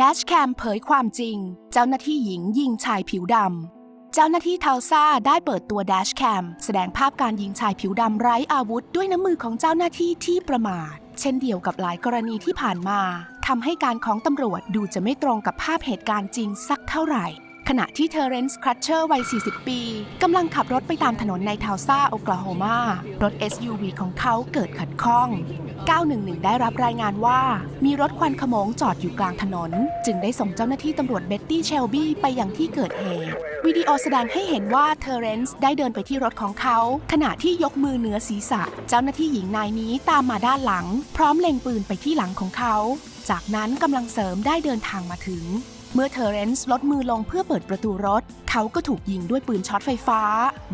ดชแคมเผยความจริง เจ้าหน้าที่หญิงยิงชายผิวดำ เจ้าหน้าที่เทาซ่าได้เปิดตัวดชแคมแสดงภาพการยิงชายผิวดำไร้อาวุธด้วยน้ำมือของเจ้าหน้าที่ที่ประมาท เช่นเดียวกับหลายกรณีที่ผ่านมาทำให้การของตำรวจดูจะไม่ตรงกับภาพเหตุการณ์จริงสักเท่าไหร่ ขณะที่เทเรนซ์ครัชเชอร์วัย 40 ปีกำลังขับรถไปตามถนนในทาวซาโอกลาโฮมารถ SUV ของเขาเกิดขัดข้อง 911 ได้รับรายงานว่า มีรถควันขโมงจอดอยู่กลางถนน จึงได้ส่งเจ้าหน้าที่ตำรวจเบ็ตตี้เชลบี้ไปยังที่เกิดเหตุวิดีโอแสดงให้เห็นว่าเทเรนซ์ได้เดินไปที่รถของเขา ขณะที่ยกมือเหนือศีรษะ เจ้าหน้าที่หญิงนายนี้ตามมาด้านหลัง พร้อมเล็งปืนไปที่หลังของเขา จากนั้นกำลังเสริมได้เดินทางมาถึง เมื่อเทเรนซ์ลดมือลงเพื่อเปิดประตูรถ เขาก็ถูกยิงด้วยปืนช็อตไฟฟ้า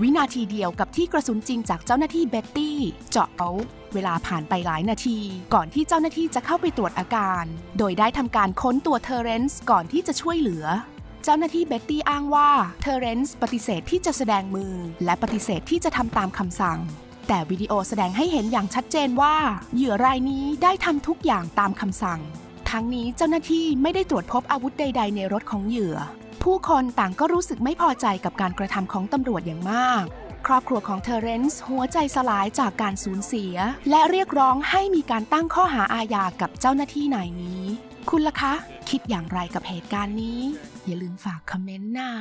วินาทีเดียวกับที่กระสุนจริงจากเจ้าหน้าที่เบ็ตตี้ เจาะเขาเวลาผ่านไปหลายนาที ก่อนที่เจ้าหน้าที่จะเข้าไปตรวจอาการ โดยได้ทำการค้นตัวเทเรนซ์ก่อนที่จะช่วยเหลือเจ้าหน้าที่เบ็ตตี้อ้างว่าเทเรนซ์ปฏิเสธที่จะแสดงมือ และปฏิเสธที่จะทำตามคำสั่ง แต่วิดีโอแสดงให้เห็นอย่างชัดเจนว่า เหยื่อรายนี้ได้ทำทุกอย่างตามคำสั่ง ทั้งนี้เจ้าหน้าที่ไม่ได้ตรวจพบอาวุธใด ๆ ในรถของเหยื่อ ผู้คนต่างก็รู้สึกไม่พอใจกับการกระทำของตำรวจอย่างมาก ครอบครัวของเทเรนซ์หัวใจสลายจากการสูญเสีย และเรียกร้องให้มีการตั้งข้อหาอาญากับเจ้าหน้าที่นายนี้ คุณล่ะคะ คิดอย่างไรกับเหตุการณ์นี้ อย่าลืมฝากคอมเมนต์นะ